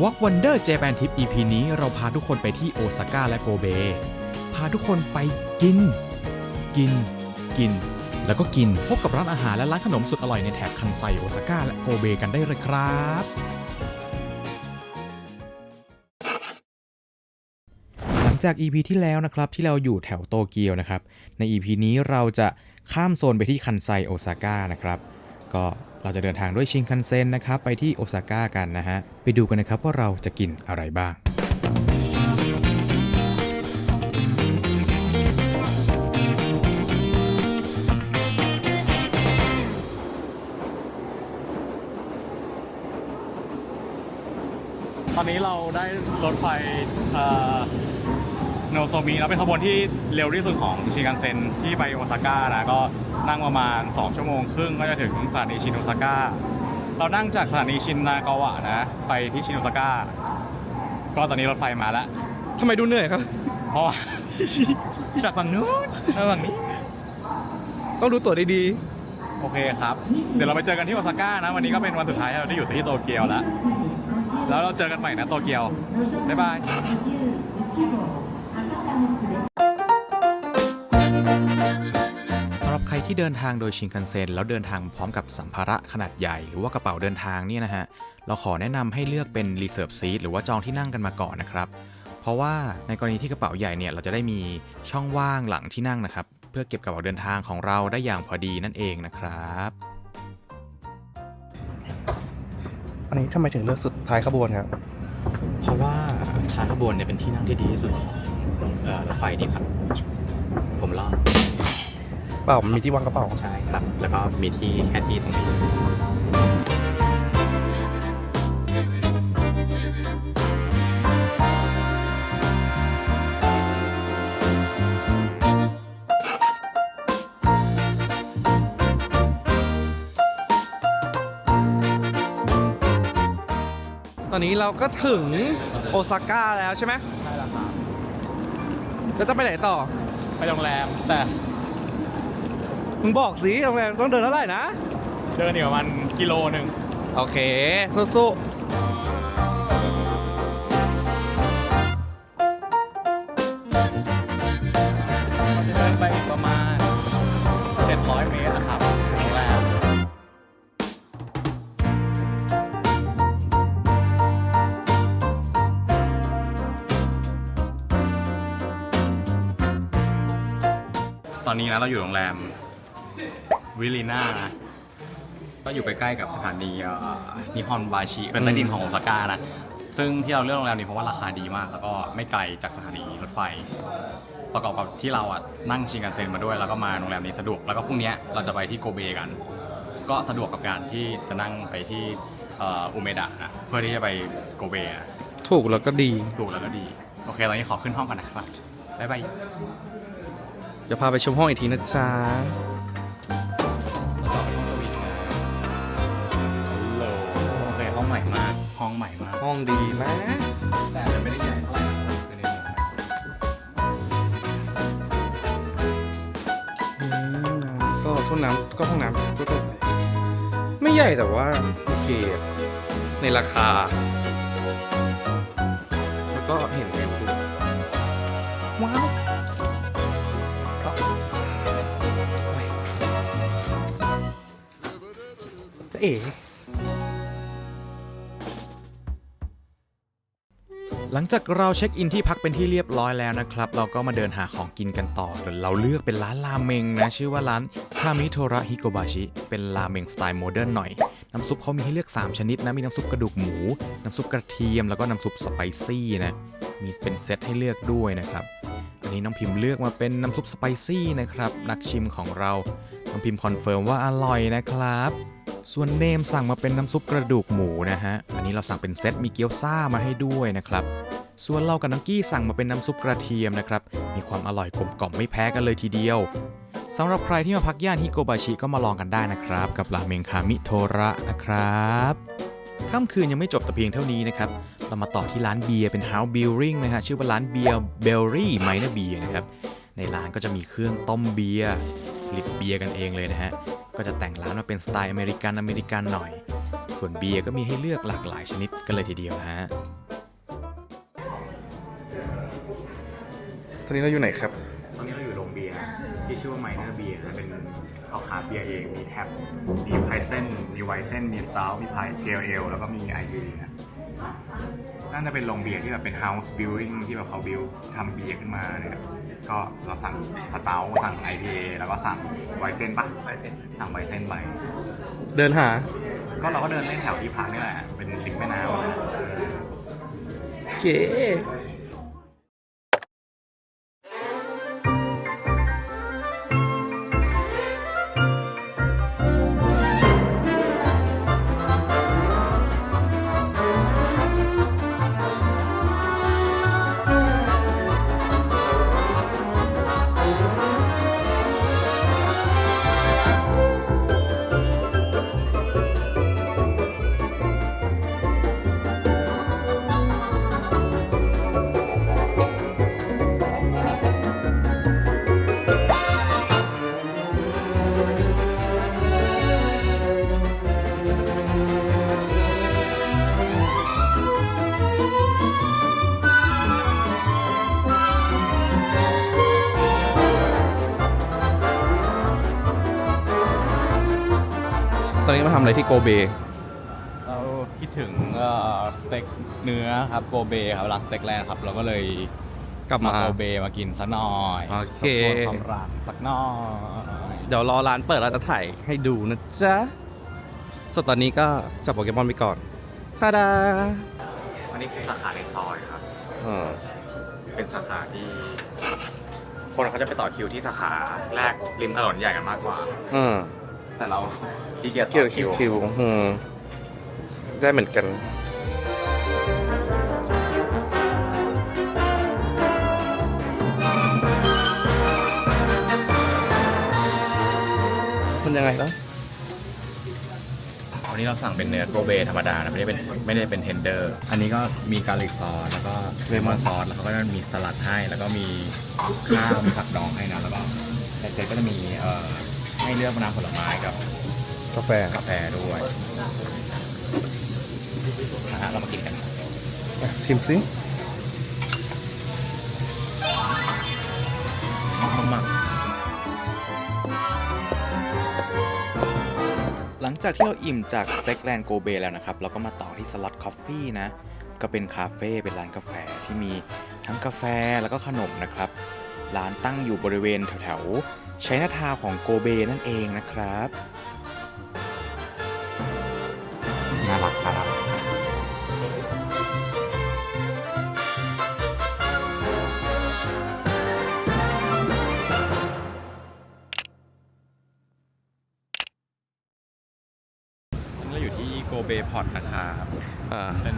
Walk Wonder Japan Trip EP นี้เราพาทุกคนไปที่โอซาก้าและโกเบ พาทุกคนไปกิน กิน กิน แล้วก็กินพบกับร้านอาหารและร้านขนมสุดอร่อยในแถบคันไซโอซาก้าและโกเบกันได้เลยครับ หลังจาก EP ที่แล้วนะครับที่เราอยู่แถวโตเกียวนะครับ ใน EP นี้เราจะข้ามโซนไปที่คันไซโอซาก้านะครับ ก็ เราจะเดินทางด้วยชินคันเซ็นนะครับไปที่โอซาก้ากันนะฮะ ไปดูกันนะครับว่าเราจะกินอะไรบ้างตอนนี้เราได้รถไฟ โนโซมิแล้วเป็นขบวนที่เร็วที่สุดของชินคันเซ็นที่ไปโอซาก้านะก็นั่งประมาณ 2 ชั่วโมงครึ่งก็จะถึงสถานีชินโอซาก้าเรานั่งจากสถานีชินนากาวะนะไปที่ชินโอซาก้าก็ตอนนี้รถไฟมาแล้วทำไมดูเหนื่อยครับเพราะว่า จากฝั่งนู้นมาฝั่งนี้ ต้องดูตั๋วดีโอเคครับ เดี๋ยวเราไปเจอกันที่โอซาก้านะ วันนี้ก็เป็นวันสุดท้ายที่เราได้อยู่ที่โตเกียวแล้ว แล้วเราเจอกันใหม่นะโตเกียว บ๊ายบายสำ ที่เดินทางโดยชินคันเซ็นแล้วเดินทางพร้อมกับสัมภาระขนาดใหญ่ หรือว่ากระเป๋าเดินทางเนี่ยนะฮะเราขอแนะนำให้เลือกเป็น reserve seat หรือว่าจองที่นั่งกันมาก่อนนะครับ เพราะว่าในกรณีที่กระเป๋าใหญ่เนี่ยเราจะได้มีช่องว่างหลังที่นั่งนะครับ เพื่อเก็บกระเป๋าเดินทางของเราได้อย่างพอดีนั่นเองนะครับๆอันนี้ทำไมถึงเลือกสุดท้ายขบวนครับ เพราะว่าท้ายขบวนเนี่ยเป็นที่นั่งที่ดีที่สุดของรถไฟนี่ครับ ผมรอบ เปล่ามันมีที่วางกระเป๋าใช่ครับ แล้วก็มีที่แค่ที่ตรงนี้ตอนนี้เราก็ถึงโอซาก้าแล้วใช่ไหมใช่แล้วครับแล้วจะไปไหนต่อ ไปโรงแรมแต่ มึงบอกสิโรงแรมต้องเดินเท่าไหร่นะ เดินอยู่ประมาณกิโลหนึ่งโอเค สู้เดินไปอีกประมาณ 700 เมตรนะครับถึงโรงแรมตอนนี้นะเราอยู่โรงแรม วิลิน่านะก็อยู่ใกล้ๆกับสถานีนิฮอนบาชิเป็นใต้ดินของโอซาก้านะ ซึ่งที่เราเลือกโรงแรมนี้เพราะว่าราคาดีมาก แล้วก็ไม่ไกลจากสถานีรถไฟ ประกอบกับที่เราอะนั่งชิงกันเซ็นมาด้วย แล้วก็มาโรงแรมนี้สะดวก แล้วก็พรุ่งนี้เราจะไปที่โกเบกัน ก็สะดวกกับการที่จะนั่งไปที่เอ่ออุเมดะนะเพื่อที่จะไปโกเบนะๆถูกแล้วก็ดี ถูกแล้วก็ดี โอเค ตอนนี้ขอขึ้นห้องก่อนนะครับ บ๊ายบาย เดี๋ยวพาไปชมห้องอีกทีนะจ๊ะ ห้องใหม่มากห้องดีมาก แต่อาจจะไม่ได้ใหญ่เท่าไหร่นะครับเป็นในเมืองนะอืมก็ทุ่นน้ำก็ห้องน้ำทั่วๆไปไม่ใหญ่แต่ว่าโอเคอะในราคา แล้วก็เห็นวิวด้วยว้าวจะเอ๋ หลังจากเราเช็คอินที่พักเป็นที่เรียบร้อยแล้วนะครับ เราก็มาเดินหาของกินกันต่อ เราเลือกเป็นร้านราเมงนะ ชื่อว่าร้านคามิโทระฮิโกบาชิ เป็นราเมงสไตล์โมเดิร์นหน่อย น้ำซุปเขามีให้เลือก 3 ชนิดนะ มีน้ำซุปกระดูกหมู น้ำซุปกระเทียม แล้วก็น้ำซุปสไปซี่นะ มีเป็นเซตให้เลือกด้วยนะครับ อันนี้น้องพิมพ์เลือกมาเป็นน้ำซุปสไปซี่นะครับ นักชิมของเรา น้องพิมพ์คอนเฟิร์มว่าอร่อยนะครับ ส่วนเนมสั่งมาเป็นน้ำซุปกระดูกหมูนะฮะ อันนี้เราสั่งเป็นเซตมีเกี๊ยวซ่ามาให้ด้วยนะครับ ส่วนเรากับน้องกี้สั่งมาเป็นน้ำซุปกระเทียมนะครับ มีความอร่อยกลมกล่อมไม่แพ้กันเลยทีเดียวสำหรับใครที่มาพักย่านฮิโกบาชิก็มาลองกันได้นะครับ กับราเมงคามิโทระนะครับค่ำคืนยังไม่จบแต่เพียงเท่านี้นะครับ เรามาต่อที่ร้านเบียร์เป็น House Brewing นะฮะชื่อว่าร้านเบียร์เบลลี่ไมเนอร์เบียร์นะครับ ในร้านก็จะมีเครื่องต้มเบียร์ผลิตเบียร์กันเองเลยนะฮะ ก็จะแต่งร้านมาเป็นสไตล์อเมริกันอเมริกันหน่อย ส่วนเบียร์ก็มีให้เลือกหลากหลายชนิดกันเลยทีเดียวฮะตอนนี้เราอยู่ไหนครับ ตอนนี้เราอยู่โรงเบียร์ที่ชื่อว่าไมเนอร์เบียร์เป็นเขาขายเบียร์เองมีแท็บมีไพเซนมีไวเซนมีสตาร์มีไพเทลเอลแล้วก็มีไอเน น่าจะเป็นโรงเบียร์ที่แบบเป็น house building ที่แบบเขาบิวทำเบียร์ขึ้นมาเนี่ยก็เราสั่งสตาร์สั่ง IPA แล้วก็สั่งไวเซนปะไวเซนสั่งไวเซนไป เดินหา ก็เราก็เดินเล่นแถวที่พักนี่แหละ เป็นริมแม่น้ำนะเก๋ อนนี้มาทำอะไรที่โกเบ เราคิดถึงเอ่อสเต็กเนื้อครับโกเบครับร้านสเต็กแลนด์ครับ เราก็เลยกลับมา โกเบมากินสักหน่อยโอเค ทบทวนความรักสักหน่อยเดี๋ยวรอร้านเปิดเราจะถ่ายให้ดูนะจ๊ะส่วนตอนนี้ก็จับโปเกมอนไปก่อนทาดาอันนี้คือสาขาในซอยครับ อ่าเป็นสาขาที่ คนเขาจะไปต่อคิวที่สาขาแรกริมถนนใหญ่กันมากกว่าอืม แต่เราที่เกียจคิต่วอคิคิววคิวอืมได้เหมือนกัน มันยังไงแล้ววันนี้เราสั่งเป็นเนื้อโกเบธรรมดานะไม่ได้เป็นไม่ได้เป็นเทนเดอร์ อันนี้ก็มีกาลิกซอสแล้วก็เลมอนซอสแล้วเขาก็จะมีสลัดให้ แล้วก็มีข้าวมีผักดองให้นะแล้วก็ในเซตก็จะมีเอ่อ ให้เลือกน้ำผลไม้กับกาแฟกาแฟด้วยนะฮะเรามากินกันชิมซิมากหลังจากที่เราอิ่มจากสเต็กแลนด์โกเบแล้วนะครับ เราก็มาต่อที่สล็อตคอฟฟี่นะ ก็เป็นคาเฟ่เป็นร้านกาแฟที่มีทั้งกาแฟแล้วก็ขนมนะครับ ร้านตั้งอยู่บริเวณแถวๆ ชัยนาทาวน์ของโกเบนั่นเองนะครับน่ารักครับเราอยู่ที่โกเบพอร์ตนะครับอ่าเป็น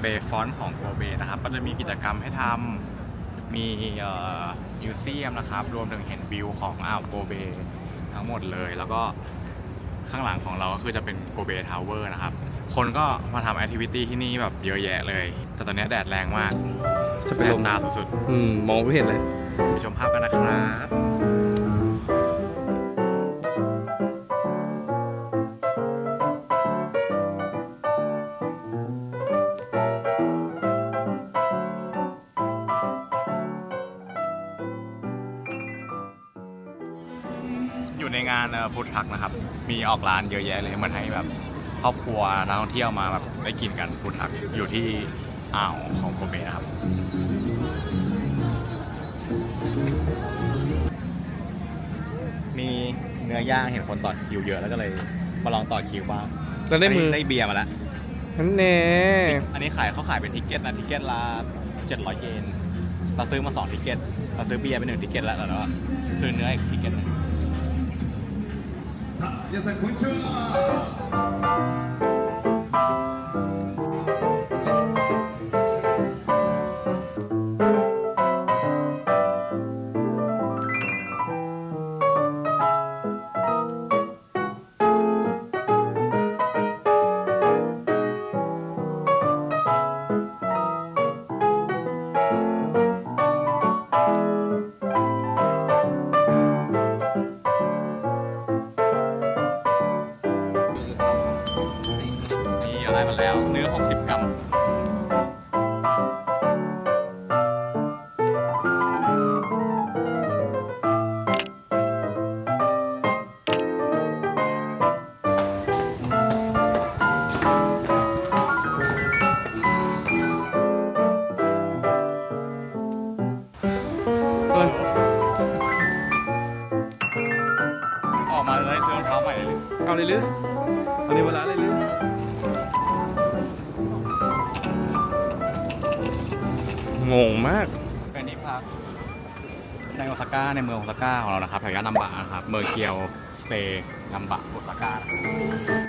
เบฟอนต์ของโกเบนะครับ ก็จะมีกิจกรรมให้ทำ มีมิวเซียมนะครับ รวมถึงเห็นวิวของอ่าวโกเบทั้งหมดเลย แล้วก็ข้างหลังของเราก็คือจะเป็นโกเบทาวเวอร์นะครับ คนก็มาทำแอคทิวิตี้ที่นี่แบบเยอะแยะเลย แต่ตอนนี้แดดแรงมากจะแสเป็นลบมตาสุดอืม มองไม่เห็นเลยๆไปชมภาพกันนะครับ ทรัคนะครับ มีออกร้านเยอะแยะเลยเหมือนให้แบบครอบครัวนักท่องเที่ยวมาแบบได้กินกันฟู้ดทรัคอยู่ที่อ่าวของโกเบนะครับมีเนื้อย่างเห็นคนต่อคิวเยอะแล้วก็เลยมาลองต่อคิวบ้างแล้วได้มือได้เบียร์มาแล้วนั่นแน่อันนี้ขายเขาขายเป็นทิกเก็ตนะทิกเก็ตละ700เยนเราซื้อมา2ทิกเก็ตเราซื้อเบียร์ไปหนึ่งทิกเก็ตแล้วแล้วก็ซื้อเนื้ออีกทิกเก็ตหนึง 皆さんこんにちは อาในเวลาเลยหรืองงมากเป็นที่พักในโอซาก้าในเมืองโอซาก้าของเรานะครับแถวย่านนัมบะนะครับ เมอร์เคียวสเตย์นัมบะโอซาก้าเรา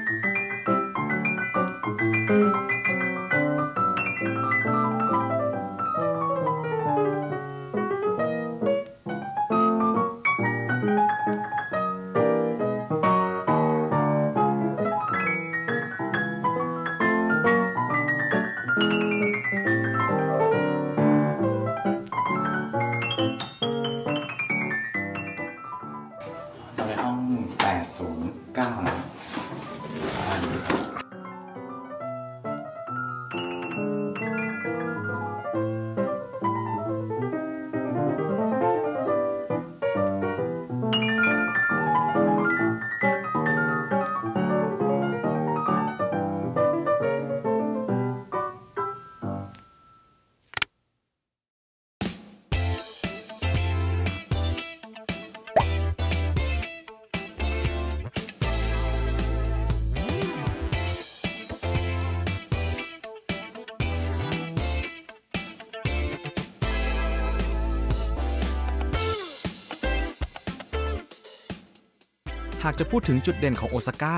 จะพูดถึงจุดเด่นของโอซาก้า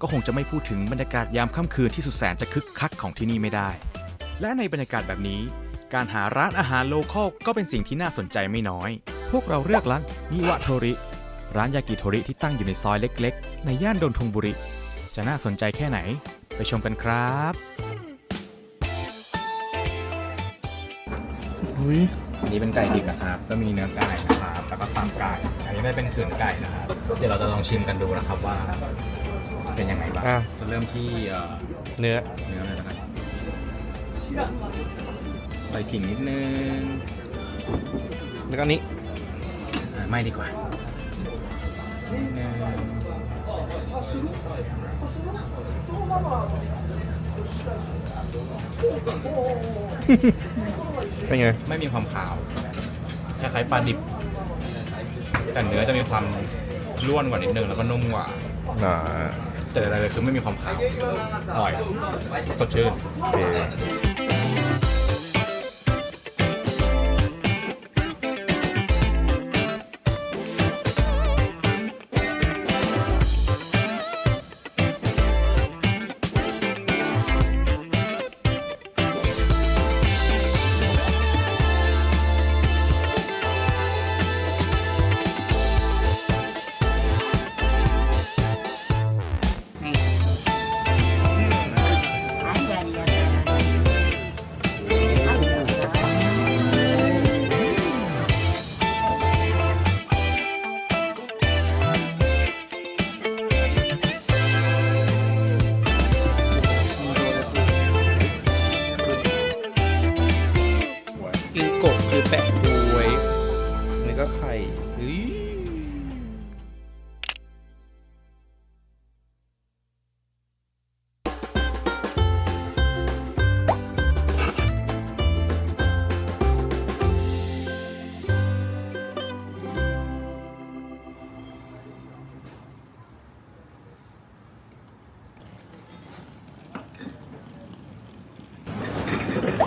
ก็คงจะไม่พูดถึงบรรยากาศยามค่ำคืนที่สุดแสนจะคึกคักของที่นี่ไม่ได้ และในบรรยากาศแบบนี้ การหาร้านอาหารโลคอลก็เป็นสิ่งที่น่าสนใจไม่น้อย พวกเราเลือกร้านนิวะโทริ ร้านยากิโทริที่ตั้งอยู่ในซอยเล็กๆ ในย่านดนทงบุรีจะน่าสนใจแค่ไหน ไปชมกันครับอุ้ยอันนี้เป็นไก่ดิบนะครับ ก็มีเนื้อไก่นะครับ แล้วก็ตับไก่ อันนี้ได้เป็นขืนไก่นะครับ เดี๋ยวเราจะลองชิมกันดูนะครับว่า เป็นยังไงบ้างอะ จะเริ่มที่เอ่อเนื้อ เนื้อเลยแล้วกันใส่ขิงนิดนึงแล้วก็อันนี้อะไม่ดีกว่านิดนึงเป็นไง ไม่มีความขาวคล้ายๆปลาดิบ แต่เนื้อจะมีความ ร่วนกว่านิดนึงแล้วก็นุ่มกว่า อ่าแต่อะไรเลยคือไม่มีความขาวอร่อยสดชื่น โอเค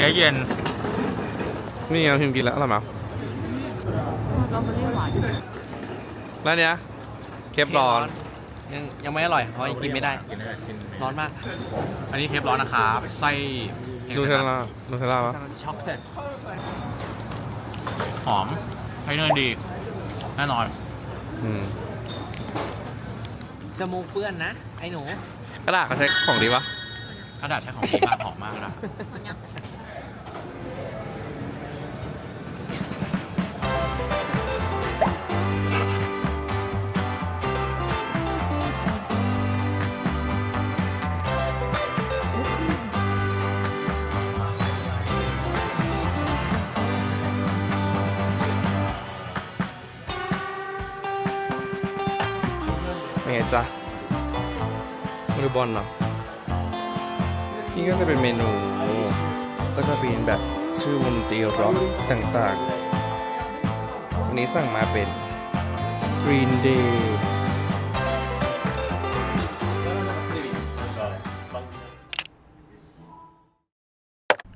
แค่เย็น นี่ไงพิมพ์กินแล้วอร่อยไหมแล้วเนี้ยเคปร้อน ยังยังไม่อร่อยเพราะยังกินไม่ได้ ร้อนมาก อันนี้เทปร้อนนะครับไส้นูเทลล่านูเทลล่าปะช็อกเกิดหอมให้เนยดีแน่นอนอืมจมูกเปื้อนนะ ไอ้หนู กระดาษเขาใช้ของดีปะกระดาษใช้ของดีมากหอมมากนะ หรือบอลเหรอนี่ก็จะเป็นเมนู ก็จะเป็นแบบชื่อวงดนตรีร็อกต่างๆวันนี้สั่งมาเป็น Green Day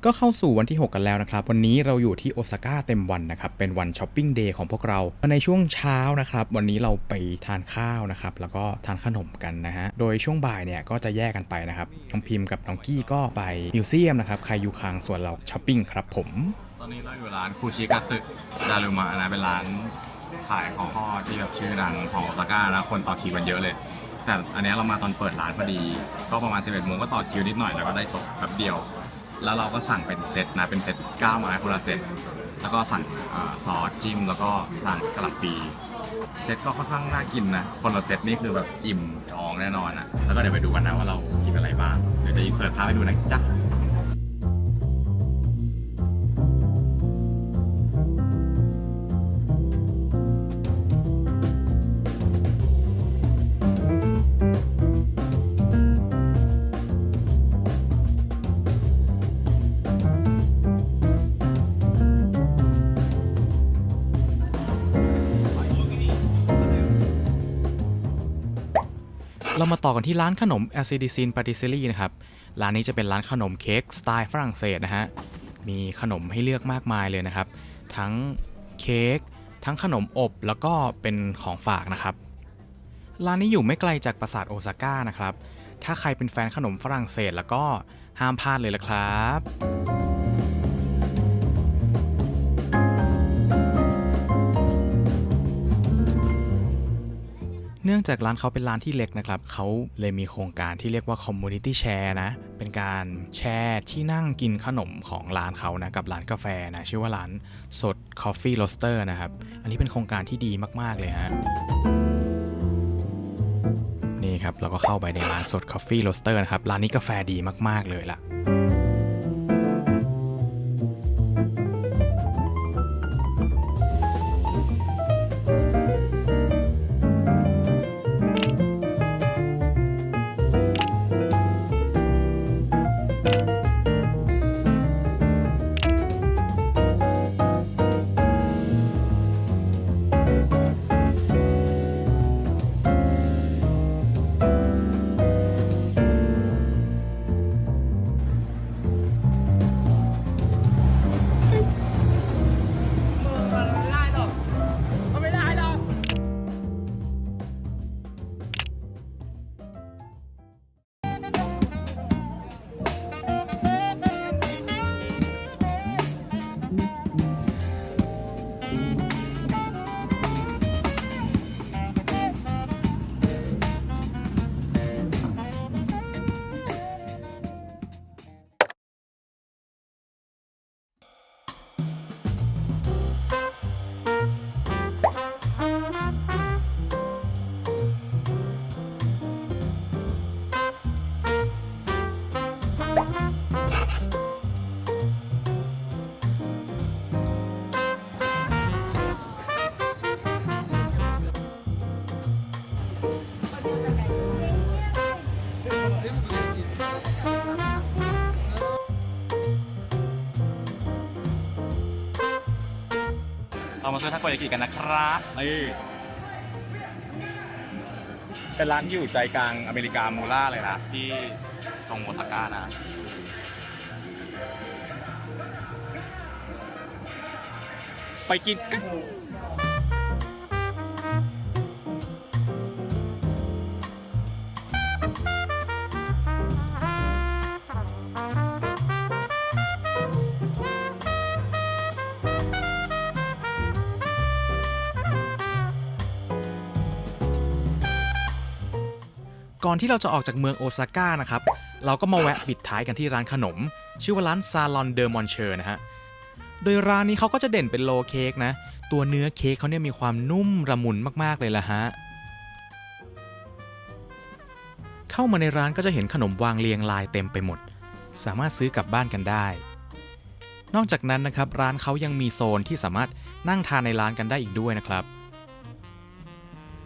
ก็เข้าสู่วันที่ 6 กันแล้วนะครับ วันนี้เราอยู่ที่โอซาก้าเต็มวันนะครับ เป็นวันช้อปปิ้งเดย์ของพวกเรา ในช่วงเช้านะครับ วันนี้เราไปทานข้าวนะครับ แล้วก็ทานขนมกันนะฮะ โดยช่วงบ่ายเนี่ยก็จะแยกกันไปนะครับ น้องพิมพ์กับน้องกี้ก็ไปมิวเซียมนะครับ ใครอยู่คางส่วนเราช้อปปิ้งครับผม ตอนนี้เราอยู่ร้านคูชิกัสึดารุมะนะ เป็นร้านขายของทอดที่แบบชื่อดังของโอซาก้านะ คนต่อคิวกันเยอะเลยแต่อันนี้เรามาตอนเปิดร้านพอดี ก็ประมาณ 11โมงก็ต่อคิวนิดหน่อยแล้วก็ได้โต๊ะแป๊บเดียว แล้วเราก็สั่งเป็นเซตนะเป็นเซต9ไม้คนละเซตแล้วก็สั่งอาซอสจิ้มแล้วก็สั่งกะหล่ำปี เซตก็ค่อนข้างน่ากินนะ คนละเซตนี่คือแบบอิ่มท้องแน่นอนอะแล้วก็เดี๋ยวไปดูกันนะว่าเรากินอะไรบ้าง เดี๋ยวจะอินเสิร์ตภาพให้ดูนะจ๊ะ เรามาต่อกันที่ร้านขนม a c i d i c i n p a t i s s e r i e นะครับ ร้านนี้จะเป็นร้านขนมเค้กสไตล์ฝรั่งเศสนะฮะ มีขนมให้เลือกมากมายเลยนะครับ ทั้งเค้ก ทั้งขนมอบ แล้วก็เป็นของฝากนะครับ ร้านนี้อยู่ไม่ไกลจากปราสาทโอซาก้านะครับ ถ้าใครเป็นแฟนขนมฝรั่งเศสแล้วก็ห้ามพลาดเลยละครับ เนื่องจากร้านเขาเป็นร้านที่เล็กนะครับ เขาเลยมีโครงการที่เรียกว่า Community Share นะ เป็นการแชร์ที่นั่งกินขนมของร้านเขานะ กับร้านกาแฟนะ ชื่อว่าร้านสด Coffee Roaster นะครับ อันนี้เป็นโครงการที่ดีมาก ๆ เลยฮะนี่ครับเราก็เข้าไปในร้านสด Coffee Roaster นะครับ ร้านนี้กาแฟดีมาก ๆ เลยล่ะ มาซื้อทาโกยากิกันนะครับนี่เป็นร้านที่อยู่ใจกลางอเมริกามูล่าเลยนะที่ตรงโอซาก้านะไปกินกัน ก่อนที่เราจะออกจากเมืองโอซาก้านะครับ เราก็มาแวะปิดท้ายกันที่ร้านขนม ชื่อว่าร้านซาลอนเดอร์มอนเชอร์นะฮะ โดยร้านนี้เขาก็จะเด่นเป็นโลเค้กนะ ตัวเนื้อเค้กเขาเนี่ยมีความนุ่มระมุนมากๆเลยละฮะ เข้ามาในร้านก็จะเห็นขนมวางเรียงรายเต็มไปหมด สามารถซื้อกลับบ้านกันได้ นอกจากนั้นนะครับร้านเขายังมีโซนที่สามารถนั่งทานในร้านกันได้อีกด้วยนะครับ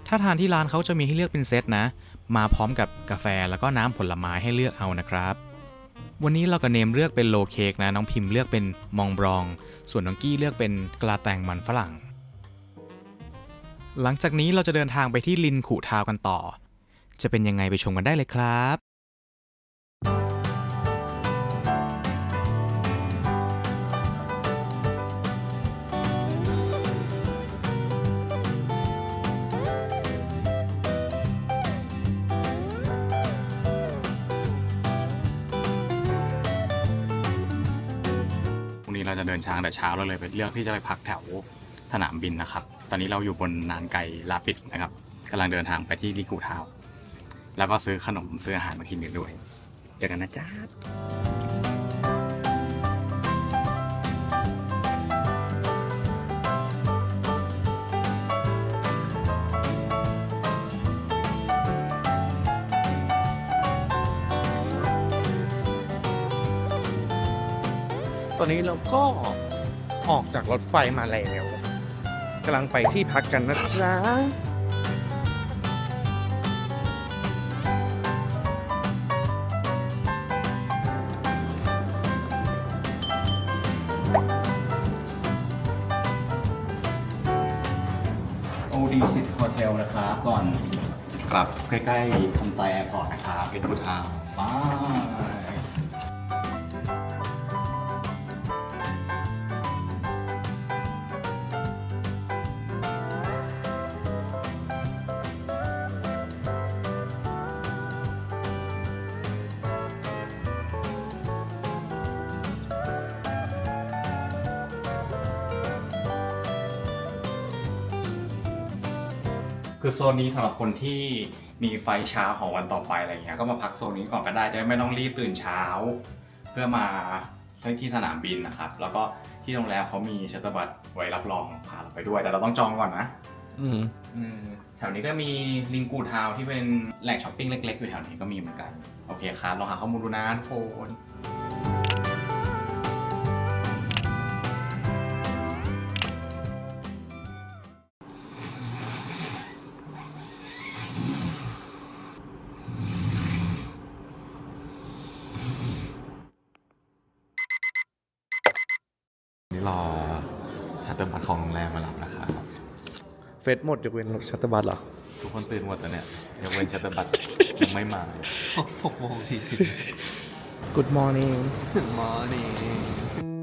ถ้าทานที่ร้านเขาจะมีให้เลือกเป็นเซตนะ มาพร้อมกับกาแฟแล้วก็น้ำผลไม้ให้เลือกเอานะครับ วันนี้เรากับเนมเลือกเป็นโลเค้กนะ น้องพิมพ์เลือกเป็นมองบรอง ส่วนน้องกี้เลือกเป็นกลาแตงมันฝรั่ง หลังจากนี้เราจะเดินทางไปที่ลินขู่ทาวกันต่อ จะเป็นยังไงไปชมกันได้เลยครับ นี้เราจะเดินช้างแต่เช้าเราเลยไปเลือกที่จะไปพักแถวสนามบินนะครับ ตอนนี้เราอยู่บนนานไกลาปิดนะครับกำลังเดินทางไปที่ลิกูทาวแล้วก็ซื้อขนมซื้ออาหารมากินกันด้วยเจอกันนะจ๊ะ อนนี้เราก็ออกจากรถไฟมาแล้วกำลังไปที่พักกันนะจ๊ะโอดีซิตโฮเทลนะครับก่อนกลับใกล้ๆทันไซแอร์พอร์ตนะครับเป็นทูทาวน์บาย คือโซนนี้สำหรับคนที่มีไฟเช้าของวันต่อไปอะไรเงี้ยก็มาพักโซนนี้ก่อนก็ได้จะได้ไม่ต้องรีบตื่นเช้า เพื่อมาที่สนามบินนะครับ แล้วก็ที่โรงแรมเขามีชัตเตอร์บัตไว้รับรองพาเราไปด้วย แต่เราต้องจองก่อนนะ อืมอืมแถวนี้ก็มีลิงกูทาวน์ที่เป็นแหล่งช้อปปิ้งเล็กๆ อยู่แถวนี้ก็มีเหมือนกัน โอเคครับลองหาข้อมูลดูนะทุกคนนี่ ฟสหมดยกเว้นชัตเตอร์บัตเหรอ ทุกคนตื่นหมดแล้วเนี่ยยกเว้นชัตเตอร์บัตยังไม่มาหกโมงสี่สิบ Good morning มอนี่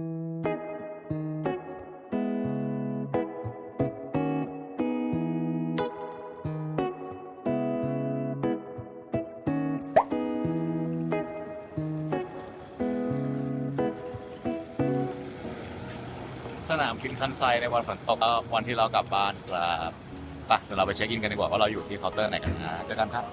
นามบินคันไซในวันฝนตกก็วันที่เรากลับบ้านครับไปเดี๋ยวเราไปเช็คอินกันดีกว่าว่าเราอยู่ที่เคาน์เตอร์ไหนกันนะเจอกันครับ